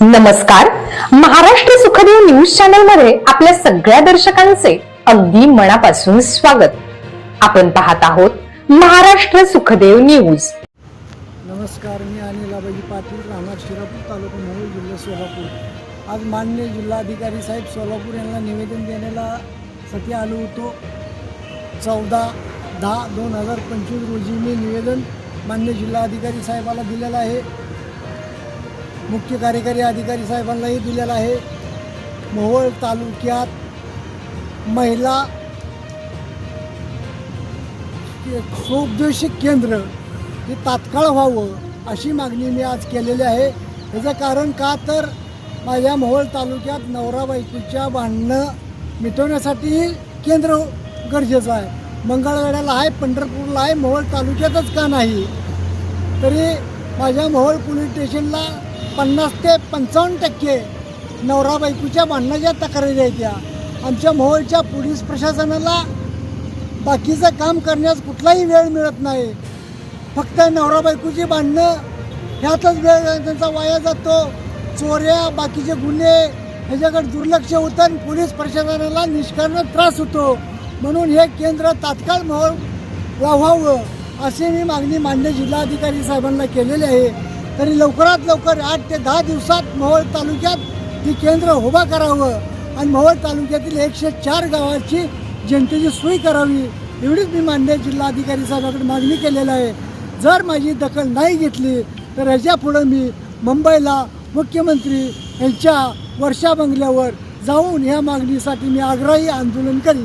नमस्कार. महाराष्ट्र सुखदेव न्यूज चॅनलमध्ये आपल्या सगळ्या दर्शकांचे अगदी मनापासून स्वागत. आपण पाहत आहोत महाराष्ट्र सुखदेव न्यूज. नमस्कार मी अनिल आबाजी पाटील राहणार शिरापूर तालुका मोहोळ जिल्हा सोलापूर. आज मान्य जिल्हाधिकारी साहेब सोलापूर यांना निवेदन देण्याला साठी आलो होतो. चौदा दहा दोन हजार पंचवीस रोजी मी निवेदन मान्य जिल्हाधिकारी साहेबाला दिलेलं आहे. मुख्य कार्यकारी अधिकारी साहेबांनाही दिलेला आहे. मोहोळ तालुक्यात महिला स्वउद्देशिक केंद्र हे तात्काळ व्हावं अशी मागणी मी आज केलेली आहे. याचं कारण का तर माझ्या मोहोळ तालुक्यात नवरा बायकोच्या भांडणं मिटवण्यासाठी केंद्र गरजेचं आहे. मंगळवेढ्याला आहे पंढरपूरला आहे मोहोळ तालुक्यातच का नाही? तरी माझ्या मोहोळ पोलीस स्टेशनला पन्नास ते पंचावन्न टक्के नवरा बायकोच्या भांडणाच्या तक्रारी आहेत या. आमच्या मोहोळच्या पोलीस प्रशासनाला बाकीचं काम करण्यास कुठलाही वेळ मिळत नाही. फक्त नवरा बायकोची भांडणं ह्यातच वेळ त्यांचा वाया जातो. चोऱ्या बाकीचे गुन्हे ह्याच्याकडे दुर्लक्ष होतं आणि पोलीस प्रशासनाला निष्कारण त्रास होतो. म्हणून हे केंद्र तात्काळ मोहोळ व्हावं अशी मी मागणी मान्य जिल्हाधिकारी साहेबांना केलेली आहे. तरी लवकरात लवकर आठ ते दहा दिवसात मोहोळ तालुक्यात ती केंद्र उभा करावं आणि मोहोळ तालुक्यातील एकशे चार गावाची जनतेची सोय करावी एवढीच मी मान्य जिल्हाधिकारी साहेबाकडे मागणी केलेली आहे. जर माझी दखल नाही घेतली तर ह्याच्या पुढं मी मुंबईला मुख्यमंत्री यांच्या वर्षा बंगल्यावर जाऊन ह्या मागणीसाठी मी आग्रही आंदोलन करीन.